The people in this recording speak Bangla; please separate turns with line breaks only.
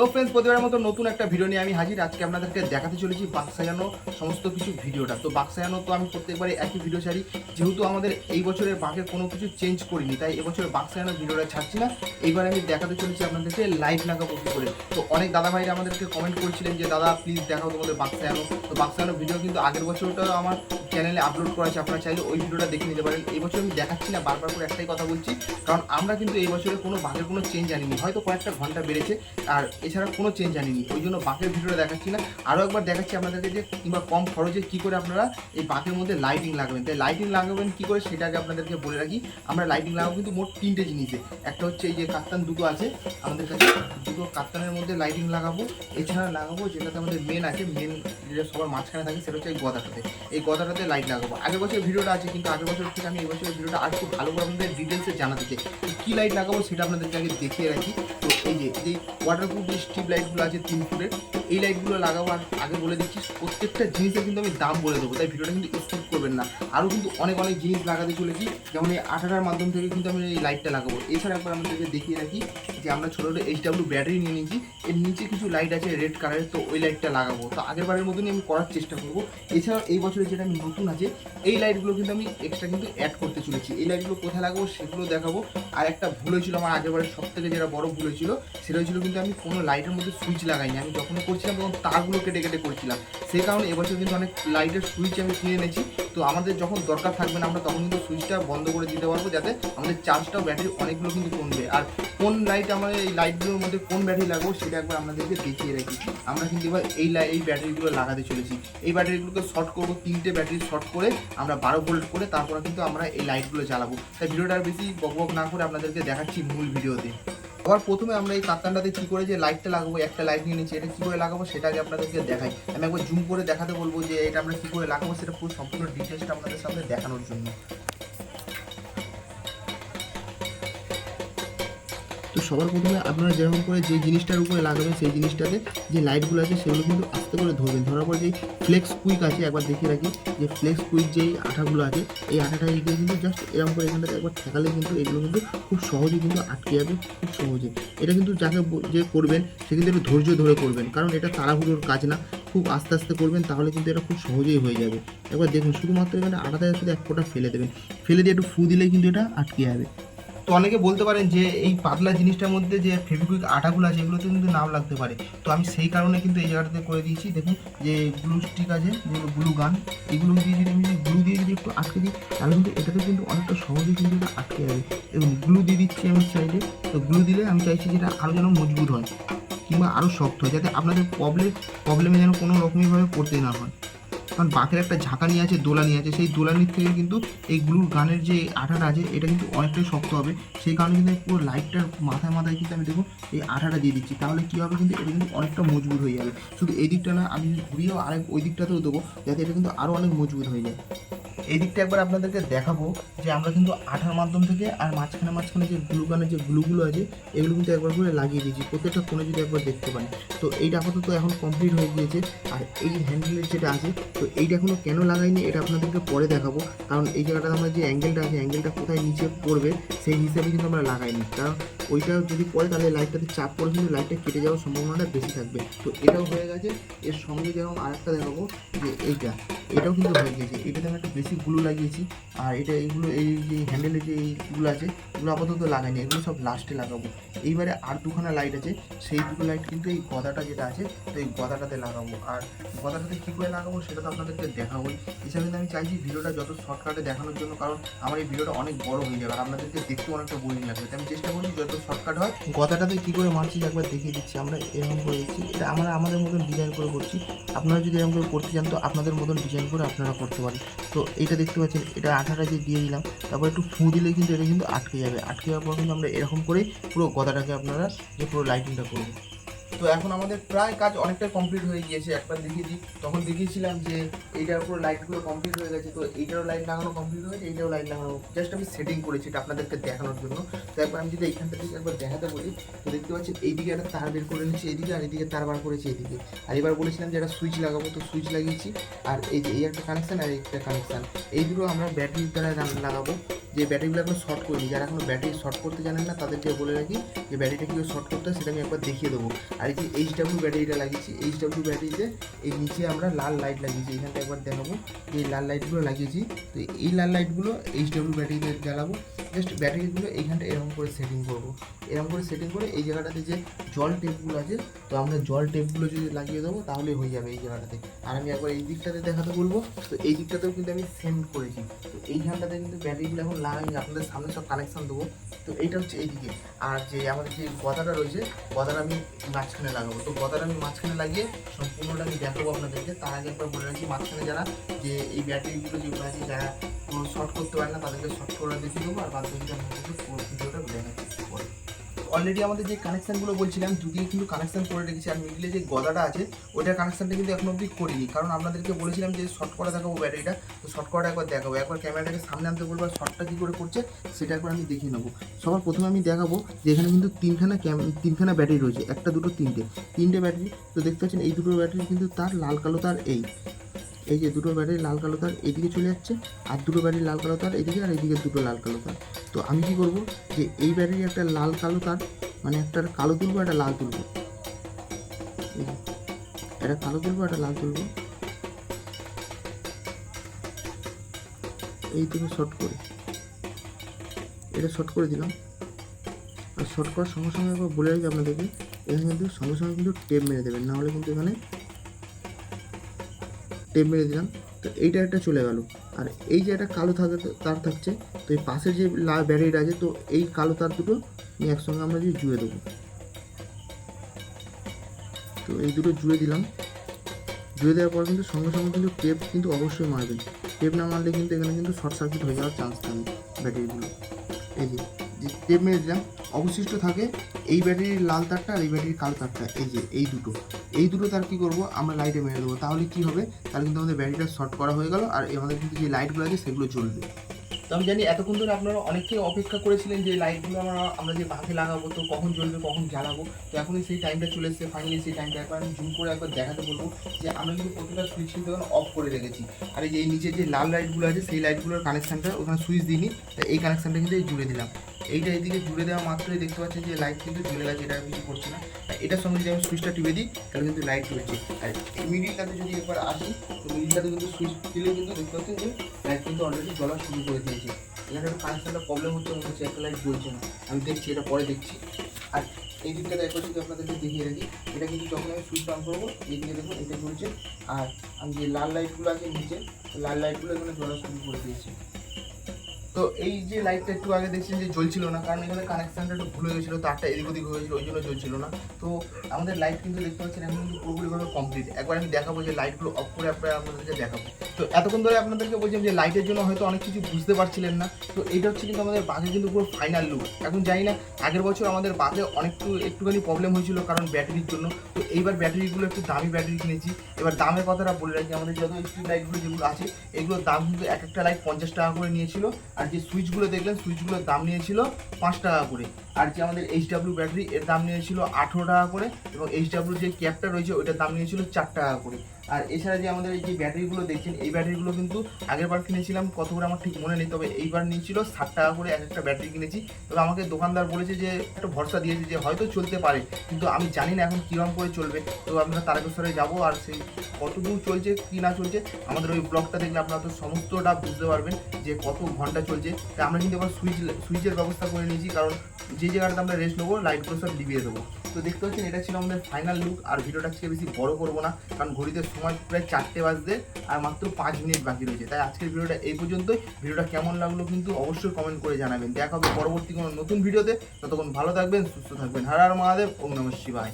হ্যালো ফ্রেন্ডস প্রতিবারের মতো নতুন একটা ভিডিও নিয়ে আমি হাজির। আজকে আপনাদেরকে দেখাতে চলেছি বাক্স সাজানো সমস্ত কিছু ভিডিওটা। তো বাক্স সাজানো তো আমি প্রত্যেকবারই একই ভিডিও ছাড়ি। যেহেতু আমাদের এই বছরের বাঘের কোনো কিছু চেঞ্জ করিনি, তাই এবছর বাক্স ভিডিওটা ছাড়ছি না। এইবার আমি দেখাতে চলেছি আপনাদেরকে লাইভ লাগাবো কী করে। তো অনেক দাদা ভাইরা আমাদেরকে কমেন্ট করেছিলেন যে, দাদা প্লিজ দেখাও তোমাদের বাক্স সাজানো তো বাক্স ভিডিও কিন্তু আগের বছরটা আমার চ্যানেলে আপলোড করা আছে। আপনারা চাইলে ওই ভিডিওটা দেখে নিতে পারেন। এই বছর আমি দেখাচ্ছি না, বারবার করে একটাই কথা বলছি। কারণ আমরা কিন্তু এই বছরে কোনো বাঘের কোনো চেঞ্জ আনিনি। হয়তো কয়েকটা ঘণ্টা বেড়েছে। আর এছাড়া কোনো চেঞ্জ আনিনি। ওই জন্য বাঘের ভিডিওটা দেখাচ্ছি না। আরও একবার দেখাচ্ছি আপনাদেরকে যে কিংবা কম খরচে কী করে আপনারা এই বাঁকের মধ্যে লাইটিং লাগাবেন। তাই লাইটিং লাগাবেন কী করে সেটা আগে আপনাদেরকে বলে রাখি। আমরা লাইটিং লাগাবো কিন্তু মোট তিনটে জিনিসে। একটা হচ্ছে এই যে কাপ্তান দুটো আছে। আমাদের কাছে দুটো কাপ্তানের মধ্যে লাইটিং লাগাবো। এছাড়া লাগাবো যেটাতে আমাদের মেন আছে মেন যেটা সবার মাঝখানে থাকে, সেটা হচ্ছে এই গদাটাতে। এই গদাটাতে লাইট লাগাবো। আগের বছর ভিডিওটা আছে, কিন্তু আগের বছর থেকে আমি এই বছরের ভিডিওটা আর একটু ভালো করে আপনাদের ডিটেলসে জানাতে চাই। কী লাইট লাগাবো সেটা আপনাদেরকে আগে দেখিয়ে রাখি। তো এই যে, এই ওয়াটারপ্রুফ যে স্ট্রিপ লাইটগুলো আছে তিন ফুটের। এই লাইটগুলো লাগাবো আর আগে বলে দিচ্ছি, প্রত্যেকটা জিনিসের কিন্তু আমি দাম বলে দেবো, তাই ভিডিওটা কিন্তু স্কিপ করবেন না। আরও কিন্তু অনেক অনেক জিনিস লাগাতে চলেছি, যেমন এই আঠাটার মাধ্যম থেকে কিন্তু আমি এই লাইটটা লাগাবো। এছাড়া একবার আমাদেরকে দেখিয়ে রাখি যে আমরা ছোটো ছোটো এইচ ডাব্লিউ ব্যাটারি নিয়ে নিয়েছি, এর নিচে কিছু লাইট আছে রেড কালারের তো ওই লাইটটা লাগাবো। তো আগের বারের মতনই আমি করার চেষ্টা করব। এছাড়াও এই বছরে যেটা আমি নতুন আছে, এই লাইটগুলো কিন্তু আমি এক্সট্রা কিন্তু অ্যাড করতে চলেছি। এই লাইটগুলো কোথায় লাগাবো সেগুলো দেখাবো। আর একটা ভুল হয়েছিল আমার আগের বারের সব থেকে যেটা বড় ভুল হয়েছিল, সেটা হয়েছিল কিন্তু আমি কোনো লাইটের মধ্যে সুইচ লাগাইনি। আমি যখন করছিলাম তখন তারগুলো কেটে কেটে করছিলাম। সেই কারণে এবছর কিন্তু অনেক লাইটের সুইচ আমি কিনে এনেছি। তো আমাদের যখন দরকার থাকবে না, আমরা তখন কিন্তু সুইচটা বন্ধ করে দিতে পারব যাতে আমাদের চার্জটাও ব্যাটারি অনেকগুলো কিন্তু কমবে। আর কোন লাইট আমরা এই লাইটগুলোর মধ্যে কোন ব্যাটারি লাগবো সেটা একবার আপনাদেরকে দেখিয়ে রাখি। আমরা কিন্তু এবার এই এই ব্যাটারিগুলো লাগাতে চলেছি। এই ব্যাটারিগুলোকে শর্ট করব, তিনটে ব্যাটারি শর্ট করে আমরা বারো ভোল্ট করে তারপরে কিন্তু আমরা এই লাইটগুলো জ্বালাবো। তাই ভিডিওটা বেশি বক বক না করে আপনাদেরকে দেখাচ্ছি মূল ভিডিওতে। আবার প্রথমে আমরা এই কাতানটাতে কী করে যে লাইটটা লাগাবো, একটা লাইট নিয়ে নিচ্ছি, এটা কী করে লাগাবো সেটা আগে আপনাদেরকে দেখাই। আমি একবার জুম করে দেখাতে বলব যে এটা আমরা কী করে লাগাবো, সেটা পুরো সম্পূর্ণ ডিটেলসটা আপনাদের সামনে দেখানোর জন্য। সবার প্রথমে আপনারা যেরকম করে যে জিনিসটার উপরে লাগাবেন, সেই জিনিসটাতে যে লাইটগুলো আছে সেগুলো কিন্তু আস্তে করে ধরবেন। ধরার পর যেই ফ্লেক্স কুইক আছে, একবার দেখে রাখি, যে ফ্লেক্স কুইক যেই আঠাগুলো আছে, এই আঠাটা এগিয়ে কিন্তু জাস্ট এরকম করে এখানটাতে একবার ঠেকালে কিন্তু এগুলো কিন্তু খুব সহজে কিন্তু আটকে যাবে, খুব সহজে। এটা কিন্তু যাকে যে করবেন, সে কিন্তু একটু ধৈর্য ধরে করবেন, কারণ এটা তাড়াহুড়োর কাজ না। খুব আস্তে আস্তে করবেন, তাহলে কিন্তু এটা খুব সহজেই হয়ে যাবে। একবার দেখুন, শুধুমাত্র এখানে আটাতে শুধু এক ফোঁটা ফেলে দেবেন। ফেলে দিয়ে একটু ফু দিলেই কিন্তু এটা আটকে যাবে। তো অনেকে বলতে পারেন যে এই পাতলা জিনিসটার মধ্যে যে ফেভিকুইক আটাগুলো আছে, এগুলোতে কিন্তু নাও লাগতে পারে। তো আমি সেই কারণে কিন্তু এই জায়গাটাতে করে দিয়েছি। দেখুন, যে গ্লু স্টিক আছে যেগুলো গ্লু গান, এগুলো দিয়ে যদি আমি গ্লু দিয়ে যদি একটু আটকে দিই, তাহলে কিন্তু এটাতে কিন্তু অনেকটা সহজেই কিন্তু এটা আটকে যাবে। এবং গ্লু দিয়ে দিচ্ছি আমি সাইডে তো গ্লু দিলে আমি চাইছি যেটা আরও যেন মজবুত হয়, কিংবা আরও শক্ত হয়, যাতে আপনাদের প্রবলেম প্রবলেমে যেন কোনো রকমইভাবে পড়তে না হয়। কারণ বাঘের একটা ঝাঁকানি আছে দোলানি আছে, সেই দোলানির থেকে কিন্তু এই গ্লুর গানের যে আঠাটা আছে, এটা কিন্তু অনেকটাই শক্ত হবে। সেই কারণে কিন্তু পুরো লাইটটার মাথায় মাথায় কিন্তু আমি দেখুন এই আঠাটা দিয়ে দিচ্ছি। তাহলে কী হবে কিন্তু, এটা কিন্তু অনেকটা মজবুত হয়ে যাবে। শুধু এই দিকটা না, আমি ঘুরিয়েও আরেক ওই দিকটাতেও দেবো, যাতে এটা কিন্তু আরও অনেক মজবুত হয়ে যায়। এই দিকটা একবার আপনাদেরকে দেখাবো যে আমরা কিন্তু আঠার মাধ্যম থেকে আর মাঝখানে মাঝখানে যে গ্লু গানের যে গ্লুগুলো আছে, এগুলো কিন্তু একবার করে লাগিয়ে দিয়েছি। প্রত্যেকটা ফোনে যদি একবার দেখতে পান। তো এইটা আপাতত এখন কমপ্লিট হয়ে গিয়েছে। আর এই হ্যান্ডেলের যেটা আছে, তো এইটা এখনও কেন লাগাইনি এটা আপনাদেরকে পরে দেখাবো। কারণ এই জায়গাটাতে আমরা যে অ্যাঙ্গেলটা আছে অ্যাঙ্গেলটা কোথায় নিচে পড়বে, সেই হিসাবে কিন্তু আমরা লাগাইনি। কারণ ওইটা যদি পরে, তাহলে লাইটটাতে চাপ পড়ে কিন্তু লাইটটা কেটে যাওয়ার সম্ভাবনাটা বেশি থাকবে। তো এটাও হয়ে গেছে। এর সঙ্গে যেরকম আরেকটা দেখাবো যে এইটা, এটাও কিন্তু হয়ে গেছে এটাতে আমি একটা বেশি গ্লু লাগিয়েছি। আর এটা এইগুলো, এই যে হ্যান্ডেলের যে এইগুলো আছে, এগুলো আপাতত লাগাইনি, এগুলো সব লাস্টে লাগাবো। এইবারে আর দুখানা লাইট আছে, সেই দুটো লাইট কিন্তু এই গদাটা যেটা আছে, তো এই গদাটাতে লাগাবো। আর গদাটাতে কী করে লাগাবো সেটা তো আপনাদেরকে দেখাবোই। এছাড়া কিন্তু আমি চাইছি ভিডিওটা যত শর্টকাটে দেখানোর জন্য, কারণ আমার এই ভিডিওটা অনেক বড় হয়ে যাবে, আর আপনাদেরকে দেখতে অনেকটা বোরিং লাগবে। তাই আমি চেষ্টা করছি যত শর্টকাট হয়, গদাটাতে কী করে মারছি একবার দেখিয়ে দিচ্ছি আমরা, এরকম করে দিচ্ছি এটা আমরা আমাদের মতন ডিজাইন করে করছি। আপনারা যদি এরকম করে করতে চান, তো আপনাদের মতন ডিজাইন করে আপনারা করতে পারেন। তো এটা দেখতে পাচ্ছেন, এটা আঠাটা যে দিয়ে দিলাম, তারপর একটু ফু দিলে কিন্তু এটা কিন্তু আটকে যাবে। আটকে যাওয়ার পর কিন্তু আমরা এরকম করেই পুরো গদাটাকে আপনারা যে পুরো লাইটিংটা করব। তো এখন আমাদের প্রায় কাজ অনেকটাই কমপ্লিট হয়ে গিয়েছে, একবার দেখিয়ে দিই। তখন দেখিয়েছিলাম যে এইটার পুরো লাইটগুলো কমপ্লিট হয়ে গেছে, তো এইটারও লাইট লাগানো কমপ্লিট হয়েছে, এইটারও লাইট লাগানো জাস্ট আমি সেটিং করেছি এটা আপনাদেরকে দেখানোর জন্য। তো একবার আমি যদি এইখানটা থেকে একবার দেখাতে বলি, তো দেখতে পাচ্ছি এইদিকে একটা তার বের করে নিচ্ছি এইদিকে আর এইদিকে তার বার করেছি এইদিকে আর এবার বলেছিলাম যে একটা সুইচ লাগাবো, তো সুইচ লাগিয়েছি। আর এই যে, এই একটা কানেকশান আর এই একটা কানেকশান এই দুটো আমরা ব্যাটারির দ্বারা লাগাবো। যে ব্যাটারিগুলো এখন শর্ট করিনি, যারা এখনও ব্যাটারি শর্ট করতে জানেন না, তাদেরকে বলে রাখি যে ব্যাটারিটা কীভাবে শর্ট করতে হয় সেটা আমি একবার দেখিয়ে দেবো। আর এই যে এইচ ডাব্লিউ ব্যাটারিটা লাগিয়েছি এইচ ডাব্লিউ ব্যাটারিতে এই নিচে আমরা লাল লাইট লাগিয়েছি এখানটা একবার দেখাবো। যে লাল লাইটগুলো লাগিয়েছি, তো এই লাল লাইটগুলো এইচ ডাব্লিউ ব্যাটারিতে জ্বালাবো। জাস্ট ব্যাটারিগুলো এইখানটা এরকম করে সেটিং করব। এরকম করে সেটিং করে এই জায়গাটাতে যে জল টেপগুলো আছে, তো আমরা জল টেপগুলো যদি লাগিয়ে দেবো তাহলে হয়ে যাবে এই জায়গাটাতে। আর আমি একবার এই দিকটাতে দেখাতে বলব, তো এই দিকটাতেও কিন্তু আমি সেন্ড করেছি। তো এইখানটাতে কিন্তু ব্যাটারিগুলো এখন লাগাই আপনাদের সামনে সব কানেকশান দেবো। তো এইটা হচ্ছে এইদিকে। আর যে আমাদের যে গদাটা রয়েছে, গদাটা আমি মাঝখানে লাগাবো। তো গদাটা আমি মাঝখানে লাগিয়ে সম্পূর্ণটা আমি দেখাবো আপনাদেরকে। তার আগে একবার বলে রাখি, মাঝখানে যারা যে এই ব্যাটারিগুলো যেগুলো আছে যারা শর্ট করতে পারে না, তাদেরকে শর্ট করে দেখিয়ে দেবো। আর বাদ বাকিটা অলরেডি আমাদের যে কানেকশানগুলো বলছিলাম দুদিকে কিন্তু কানেকশান করে রেখেছি, আর মিডিলে যে গদাটা আছে, ওইটার কানেকশানটা কিন্তু এখন অবধি করিনি। কারণ আপনাদেরকে বলেছিলাম যে শর্ট করা দেখাবো ব্যাটারিটা তো শর্ট করাটা একবার দেখাবো। একবার ক্যামেরাটাকে সামনে আনতে বলব, আর শর্টটা কী করে করছে, সেটা একবার আমি দেখিয়ে নেব। সবার প্রথমে আমি দেখাবো যে এখানে কিন্তু তিনখানা তিনখানা ব্যাটারি রয়েছে, একটা, দুটো, তিনটে। তিনটে ব্যাটারি তো দেখতে পাচ্ছেন এই দুটো ব্যাটারি কিন্তু তার লাল, কালো, তার এই। এই যে দুটো ব্যাটারি লাল কালো তার এদিকে চলে যাচ্ছে, আর দুটো ব্যাটারি লাল কালো তার এদিকে, আর এদিকে দুটো লাল কালো তার। তো আমি কি করব যে এই ব্যাটারি একটা লাল কালো তার মানে একটা কালো তুলবো, একটা লাল তুলবো। একটা কালো তুলবো, একটা লাল তুলবো। এই থেকে শর্ট করে। এটা শর্ট করে দিলাম। আর শর্ট করার সঙ্গে সঙ্গে একবার বলে রাখি আপনাদেরকে, এখানে কিন্তু সঙ্গে সঙ্গে কিন্তু টেপ মেরে দেবেন না হলে কিন্তু এখানে টেপ মেরে দিলাম, তো এইটা একটা চলে গেল। আর এই যে একটা কালো থাকে, তার থাকছে, তো এই পাশের যে লাল ব্যাটারিটা আছে, তো এই কালো তার দুটো নিয়ে একসঙ্গে আমরা যে জুড়ে দেবো। তো এই দুটো জুড়ে দিলাম। জুড়ে দেওয়ার পর কিন্তু সঙ্গে সঙ্গে কিন্তু টেপ কিন্তু অবশ্যই মারবেন। টেপ না মারলে কিন্তু এখানে কিন্তু শর্ট সার্কিট হয়ে যাওয়ার চান্স থাকে ব্যাটারিগুলো। এই যে। যে টেপ মেরে অবশিষ্ট থাকে, এই ব্যাটারির লাল তারটা আর এই ব্যাটারির কালো তারটা, এই যে, এই দুটো। এই দুটো তার কি করব? আমরা লাইটে মেরে দেবো। তাহলে কি হবে? তাহলে কিন্তু আমাদের ব্যাটারিটা শর্ট করা হয়ে গেল, আর আমাদের কিন্তু যে লাইটগুলো আছে, সেগুলো জ্বলবে। তো আমি জানি এতক্ষণ ধরে আপনারা অনেকেই অপেক্ষা করেছিলেন যে লাইটগুলো আমরা আমরা যে বাঁকে লাগাবো, তো কখন জ্বলবে, কখন জ্বালাবো। তো এখনই সেই টাইমটা চলে এসেছে ফাইনালি সেই টাইমটা একবার আমি জুম করে একবার দেখাতে বলব যে আমরা কিন্তু প্রতিটা সুইচ কিন্তু অফ করে রেখেছি। আর এই যে নিচে যে লাল লাইটগুলো আছে, সেই লাইটগুলোর কানেকশানটা ওখানে সুইচ দিইনি তো এই কানেকশানটা কিন্তু জুড়ে দিলাম। এইটা এইদিকে জুড়ে দেওয়া মাত্রই দেখতে পাচ্ছেন যে লাইট কিন্তু জ্বলে গেছে, এটা কিছু করছে না। এটার সঙ্গে যদি আমি সুইচটা টিপে দিই, তাহলে কিন্তু লাইট জ্বলছে। আর মিডিলটাতে যদি একবার আসি, তো মিডিলটাতে কিন্তু সুইচ দিলে কিন্তু দেখতে পাচ্ছেন যে লাইট কিন্তু অলরেডি জ্বলা শুরু করে দিয়েছে। এখানে একটু কানেকশানটা প্রবলেম হচ্ছে মনে হচ্ছে একটা লাইট জ্বলছে না। আমি দেখছি, এটা পরে দেখছি। আর এই দিকটা দেখো, যদি আপনাদেরকে দেখিয়ে রাখি, এটা কিন্তু যখন আমি সুইচ অন করব, এই দিকে দেখুন, এটা জ্বলছে আর আমি যে লাল লাইটগুলো আছে নিচে, লাল লাইটগুলো এখানে জ্বলা শুরু করে দিয়েছে। তো এই যে লাইটটা একটু আগে দেখছেন যে জ্বলছিল না, কারণ এখানে কানেকশানটা একটু ভুল হয়েছিল তারটা এদিক ওদিক হয়েছিল, ওই জন্য জ্বলছিল না। তো আমাদের লাইট কিন্তু দেখতে পাচ্ছেন, এখন কিন্তু পুরোপুরিভাবে কমপ্লিট একবার আমি দেখাবো যে লাইটগুলো অফ করে আপনারা আপনাদেরকে দেখাবো। তো এতক্ষণ ধরে আপনাদেরকে বলছিলাম যে লাইটের জন্য হয়তো অনেক কিছু বুঝতে পারছিলেন না। তো এইটা হচ্ছে কিন্তু আমাদের বাঘে কিন্তু পুরো ফাইনাল লুক এখন জানি না, আগের বছর আমাদের বাঘে অনেকটু, একটুখানি প্রবলেম হয়েছিল কারণ ব্যাটারির জন্য। তো এইবার ব্যাটারিগুলো একটু দামি ব্যাটারি কিনেছি। এবার দামের কথাটা বলে রাখি, আমাদের যত স্ট্রিট লাইটগুলো যেগুলো আছে, এগুলোর দাম কিন্তু এক একটা লাইট পঞ্চাশ টাকা করে নিয়েছিল। আর যে সুইচগুলো দেখলেন, সুইচগুলোর দাম নিয়েছিল পাঁচ টাকা করে। আর যে আমাদের এইচ ডাব্লিউ ব্যাটারি এর দাম নিয়েছিল আঠেরো টাকা করে এবং এইচ ডাব্লিউ যে ক্যাপটা রয়েছে ওইটার দাম নিয়েছিল চার টাকা করে। আর এছাড়া যে আমাদের এই যে ব্যাটারিগুলো দেখছেন, এই ব্যাটারিগুলো কিন্তু আগেরবার কিনেছিলাম কত করে আমার ঠিক মনে নেই, তবে এইবার নিয়েছিল ষাট টাকা করে এক একটা ব্যাটারি কিনেছি। তবে আমাকে দোকানদার বলেছে যে, একটা ভরসা দিয়েছে যে হয়তো চলতে পারে, কিন্তু আমি জানি না এখন কীরকম করে চলবে। তো আমরা তারকেশ্বরে যাব আর সেই কত দূর চলছে, কি না চলছে, আমাদের ওই ব্লগটা দেখলে আপনারা তো সমস্তটা বুঝতে পারবেন যে কত ঘণ্টা চলছে। তা আমরা কিন্তু এবার সুইচ, সুইচের ব্যবস্থা করে নিয়েছি, কারণ যে জায়গাটাতে আমরা রেস্ট নেব লাইটগুলো সব লিভিয়ে দেবো। তো দেখতে পাচ্ছেন, এটা ছিল আমাদের ফাইনাল লুক আর ভিডিওটা আজকে বেশি বড় করব না, কারণ ঘড়িতে সময় প্রায় চারটে বাজতে আর মাত্র পাঁচ মিনিট বাকি রয়েছে। তাই আজকের ভিডিওটা এই পর্যন্তই। ভিডিওটা কেমন লাগল কিন্তু অবশ্যই কমেন্ট করে জানাবেন। দেখা হবে পরবর্তী কোনো নতুন ভিডিওতে। ততক্ষণ ভালো থাকবেন, সুস্থ থাকবেন। হারার হার মহাদেব, ওম নম শিবায়।